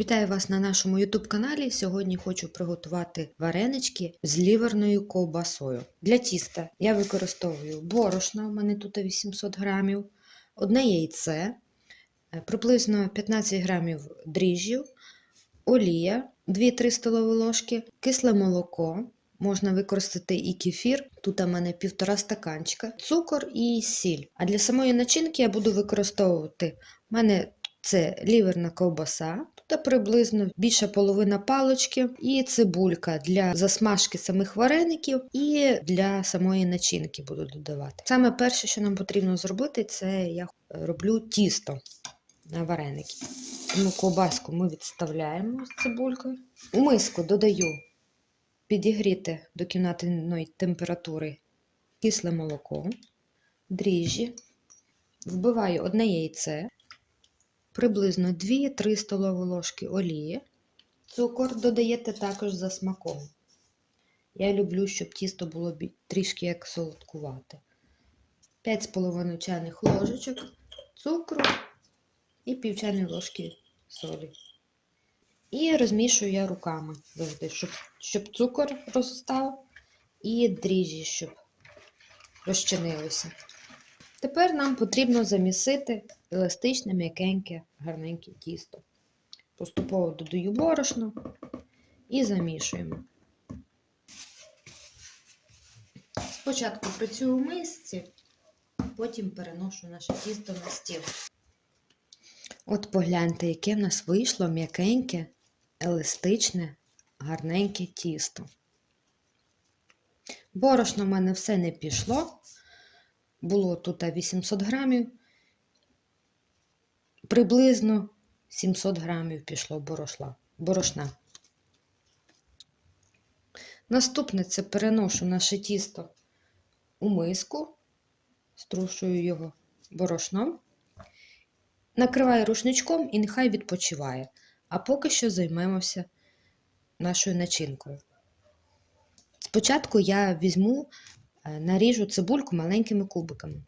Вітаю вас на нашому YouTube каналі. Сьогодні хочу приготувати варенички з ліверною ковбасою. Для тіста я використовую борошно, у мене тут 800 грамів, одне яйце, е, приблизно 15 грамів дріжджів, олія, 2-3 столові ложки, кисле молоко. Можна використати і кефір, тут у мене півтора стаканчика, цукор і сіль. А для самої начинки я буду використовувати у мене це ліверна ковбаса, тут приблизно більша половина палочки, і цибулька для засмажки самих вареників і для самої начинки буду додавати. Саме перше, що нам потрібно зробити, це я роблю тісто на вареники. Тому ковбаску ми відставляємо з цибулькою. У миску додаю підігріти до кімнатної температури кисле молоко, дріжджі, вбиваю одне яйце приблизно 2-3 столові ложки олії. Цукор додаєте також за смаком. Я люблю, щоб тісто було трішки як солодкувате. 5,5 чайних ложечок цукру і пів чайної ложки солі. І розмішую я руками завжди, щоб, щоб цукор розстав і дріжджі, щоб розчинилися. Тепер нам потрібно замісити еластичне, м'якеньке, гарненьке тісто. Поступово додаю борошно і замішуємо. Спочатку працюю в мисці, потім переношу наше тісто на стіл. От погляньте, яке в нас вийшло м'якеньке, еластичне, гарненьке тісто. Борошно в мене все не пішло. Було тут 800 грамів, приблизно 700 грамів пішло борошна. борошна. Наступне це переношу наше тісто у миску, струшую його борошном, накриваю рушничком і нехай відпочиває. А поки що займемося нашою начинкою. Спочатку я візьму наріжу цибульку маленькими кубиками.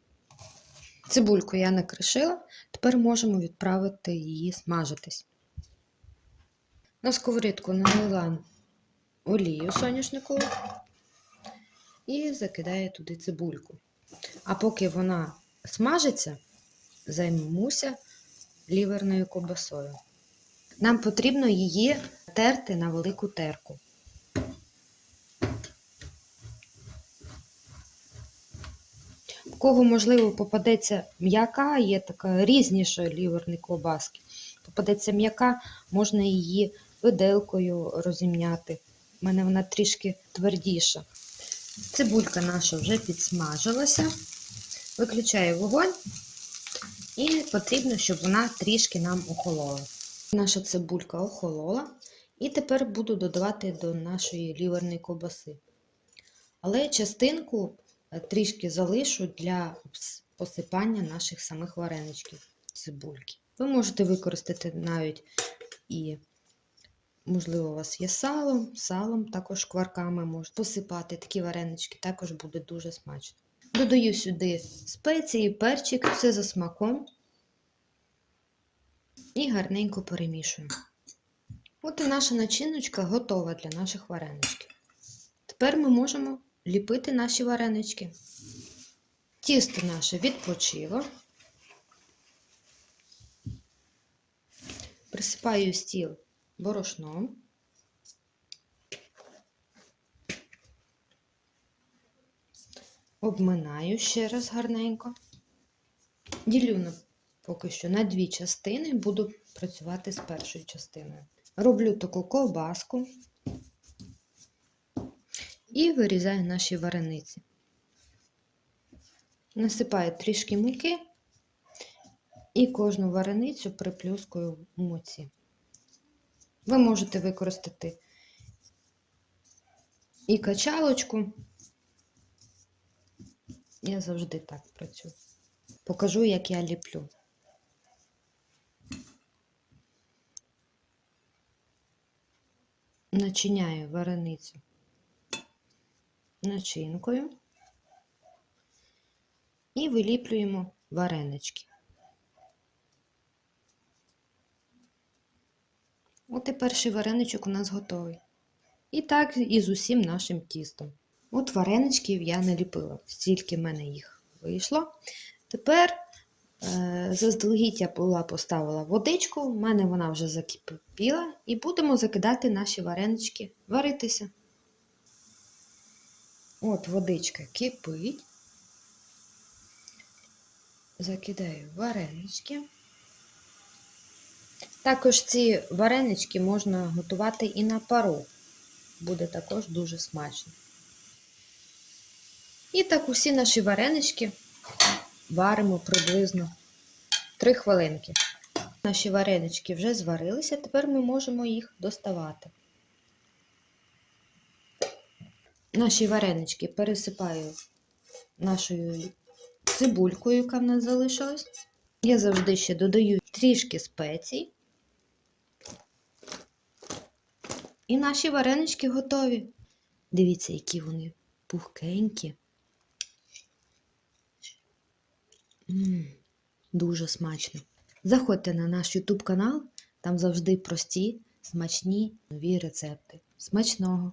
Цибульку я накришила, тепер можемо відправити її смажитись. На сковорідку налила олію соняшникову і закидаю туди цибульку. А поки вона смажиться, займемося ліверною ковбасою. Нам потрібно її терти на велику терку. Кого, можливо, попадеться м'яка, є така різніша ліверні ковбаски. Попадеться м'яка, можна її виделкою розімняти. У мене вона трішки твердіша. Цибулька наша вже підсмажилася. Виключаю вогонь і потрібно, щоб вона трішки нам охолола. Наша цибулька охолола. І тепер буду додавати до нашої ліверної ковбаси. Але частинку трішки залишу для посипання наших самих вареничків цибульки. Ви можете використати навіть і, можливо, у вас є сало, салом, також кварками можете посипати такі варенички, також буде дуже смачно. Додаю сюди спеції, перчик, все за смаком і гарненько перемішую. От і наша начиночка готова для наших вареничків. Тепер ми можемо ліпити наші варенички. Тісто наше відпочило. Присипаю стіл борошном. Обминаю ще раз гарненько. Ділю на, поки що на дві частини, буду працювати з першою частиною. Роблю таку ковбаску і вирізаю наші варениці. Насипаю трішки муки і кожну вареницю приплюскую в муці. Ви можете використати і качалочку. Я завжди так працюю. Покажу, як я ліплю. Начиняю вареницю начинкою і виліплюємо варенички. От і перший вареничок у нас готовий. І так і з усім нашим тістом. От вареничків я наліпила, стільки в мене їх вийшло. Тепер е, заздалегідь я була поставила водичку, в мене вона вже закипіла, і будемо закидати наші варенички варитися. От водичка кипить. Закидаю варенички. Також ці варенички можна готувати і на пару. Буде також дуже смачно. І так усі наші варенички варимо приблизно 3 хвилинки. Наші варенички вже зварилися, тепер ми можемо їх доставати. Наші варенички пересипаю нашою цибулькою, яка в нас залишилась. Я завжди ще додаю трішки спецій. І наші варенички готові. Дивіться, які вони пухкенькі. М, дуже смачно. Заходьте на наш YouTube канал, там завжди прості, смачні нові рецепти. Смачного!